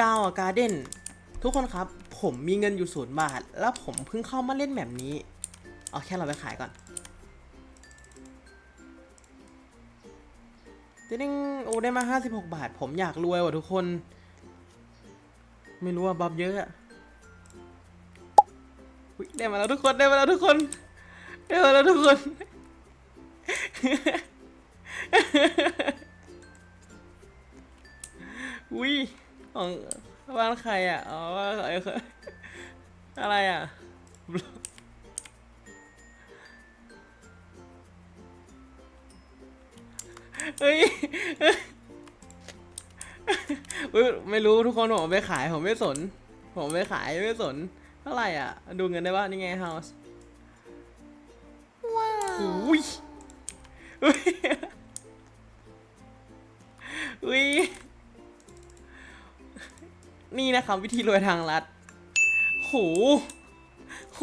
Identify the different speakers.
Speaker 1: กาวการ์เด้นทุกคนครับ ผมมีเงินอยู่ศูนย์บาท แล้วผมเพิ่งเข้ามาเล่นแบบนี้ เอาแค่เราไปขายก่อนติ๊งโอ้ได้มา 56 บาท ผมอยากรวยว่ะทุกคน ไม่รู้ว่าบับเยอะอะได้มาแล้วทุกคนได้มาแล้วทุกคนได้มาแล้วทุกคน อุ้ย ของบ้านใครอะ อ๋อบ้านใครอะไรอะเฮ้ยเฮ้ยไม่รู้ทุกคนผมเอาไปขายผมไม่สน ผมไปขายไม่สน เท่าไหร่อะ ดูเงินได้ป่ะนี่ไง house ว้าวอุ้ยอุ้ยอุ้ย นี่นะครับวิธีรวยทางลัดโหโห